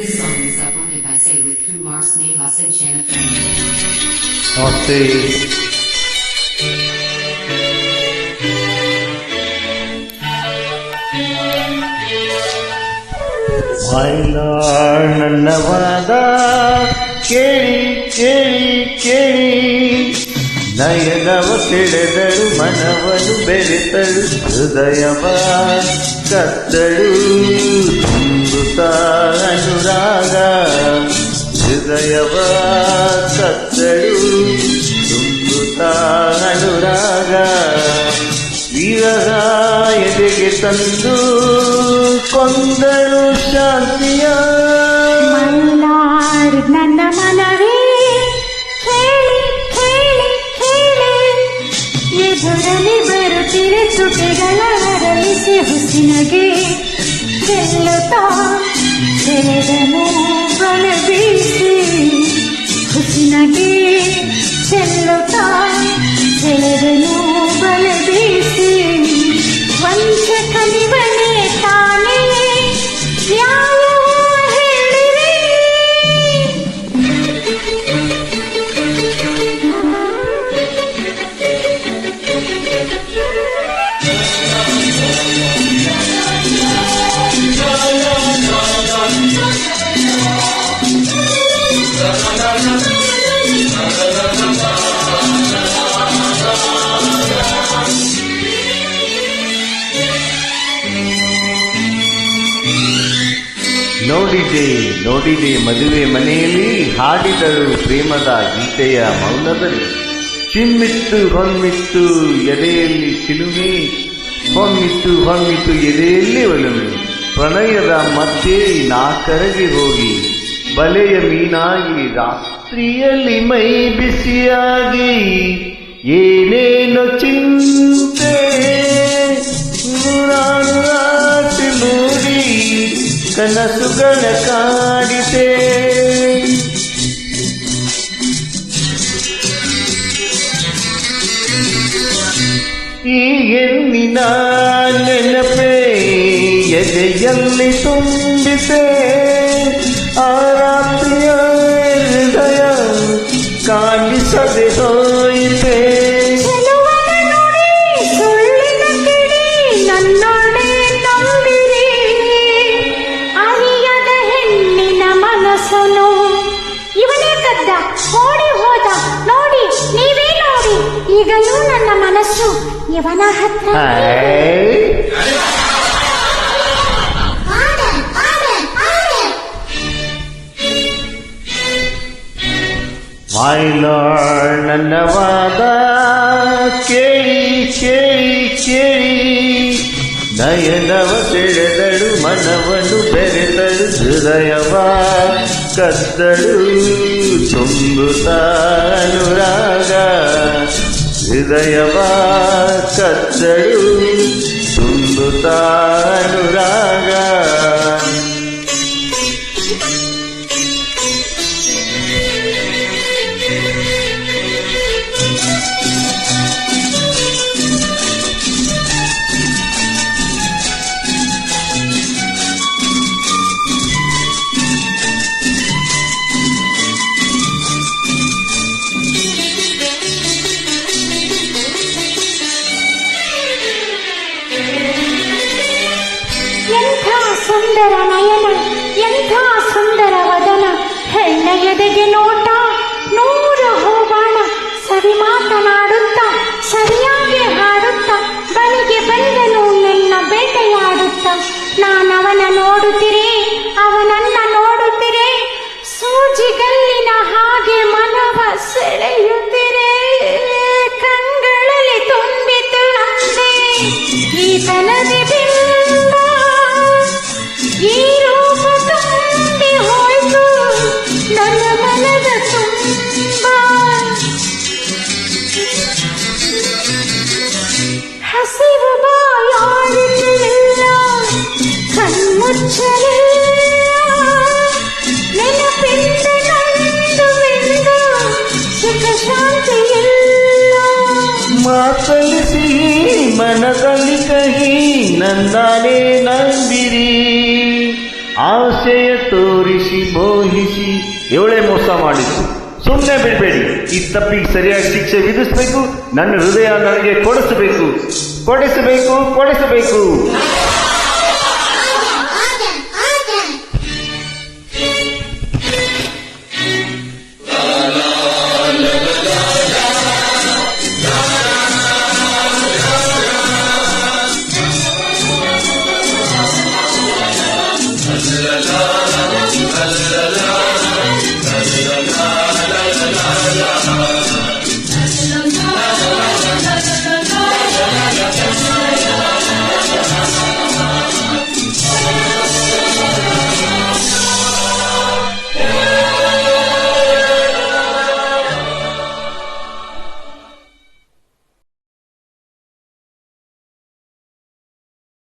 This song is Upon by Say with Kumar Snehas and Shannon. Namaste. ಮೈಲಾಣನವಾದ ಕೇಳಿ ಕೇಳಿ ಕೇಳಿ ನಯನವ ತಿಳಿದಳು ಮನವನು ಬೆರೆತಳು ಹೃದಯವ ಕತ್ತಳು ತುಂಬುತ್ತ ಅನುರಾಗ ಹೃದಯವ ಕತ್ತಳು ತುಂಬುತ್ತ ಅನುರಾಗ ವಿರಹ ಎದೆಗೆ ತಂದು ಕೊಂದಳು ಶಾಂತಿಯ ಮಲ್ನಾಡ್ ನನ್ನ ಮನವೇ ಕೇಳಿ ಕೇಳಿ ಕೇಳಿ ಎದುರಲ್ಲಿ ಬರುತ್ತಿರೆ ತುಟಿಗಳ ಹರಳಿಸಿ ಹುಸಿನಗೆ Todo se da muy rápido y se lo ನೋಡಿದೆ ನೋಡಿದೆ ಮದುವೆ ಮನೆಯಲ್ಲಿ ಹಾಡಿದರು ಪ್ರೇಮದ ಗೀತೆಯ ಮೌನದಲ್ಲಿ. ಚಿಮ್ಮಿತ್ತು, ಹೊಮ್ಮಿತ್ತು, ಎದೆಯಲ್ಲಿ ಚಿಲುಮೆ, ಹೊಮ್ಮಿತ್ತು ಹೊಮ್ಮಿತ್ತು, ಎದೆಯಲ್ಲಿ ಒಲುಮೆ. ಪ್ರಣಯದ ಮಧ್ಯೆ ನಾ ಕರಗಿ ಹೋಗಿ, ಬಲೆಯ ಮೀನಾಗಿ ರಾತ್ರಿಯಲ್ಲಿ ಮೈ ಬಿಸಿಯಾಗಿ ಏನೇನೋ ಚಿಂತೆ ಕನಸುಗಳ ಕಾಡಿದೆ ಈ ಹೆಣ್ಣಿನ ನೆನಪೇ ಎದೆಯಲ್ಲಿ ತುಂಬಿದೆ ಈಗಲೂ ನನ್ನ ಮನಸ್ಸು ಇವನ ಹತ್ರ ಹಾಯ್ ಆಡೆ, ಆಡೆ, ಆಡೆ. ಮೈಲಾಳ್ ನನ್ನ ವಾದ ಕೇಳಿ ಕೇಳಿ ಕೇಳಿ ನಯನವ ಸೆಳೆದಳು ಮನವನ್ನು ಬೆರೆತಳು ಹೃದಯವ ಕದ್ದಳು ತುಂಬುತ್ತ ಅನುರಾಗ ಹೃದಯವ ಕದ್ದಳು ತುಂಬುತ್ತ ಸುಂದರ ನಯನ ಎಂಥ ಸುಂದರ ವದನ. ಹೆಣ್ಣ ಎದೆಗೆ ನೋಟ ನೂರ ಸಿಹಿ ಮನದಲ್ಲಿ ಕಹಿ, ನಂದಾನೆ ನಂಬಿರಿ. ಆಸೆಯ ತೋರಿಸಿ, ಮೋಹಿಸಿ, ಏಳೆ ಮೋಸ ಮಾಡಿತು ಸುಮ್ಮನೆ ಬಿಡಬೇಡಿ. ಈ ತಪ್ಪಿಗೆ ಸರಿಯಾಗಿ ಶಿಕ್ಷೆ ವಿಧಿಸಬೇಕು. ನನ್ನ ಹೃದಯ ನನಗೆ ಕೊಡಿಸಬೇಕು. ಕೊಡಿಸಬೇಕು ಕೊಡಿಸಬೇಕು.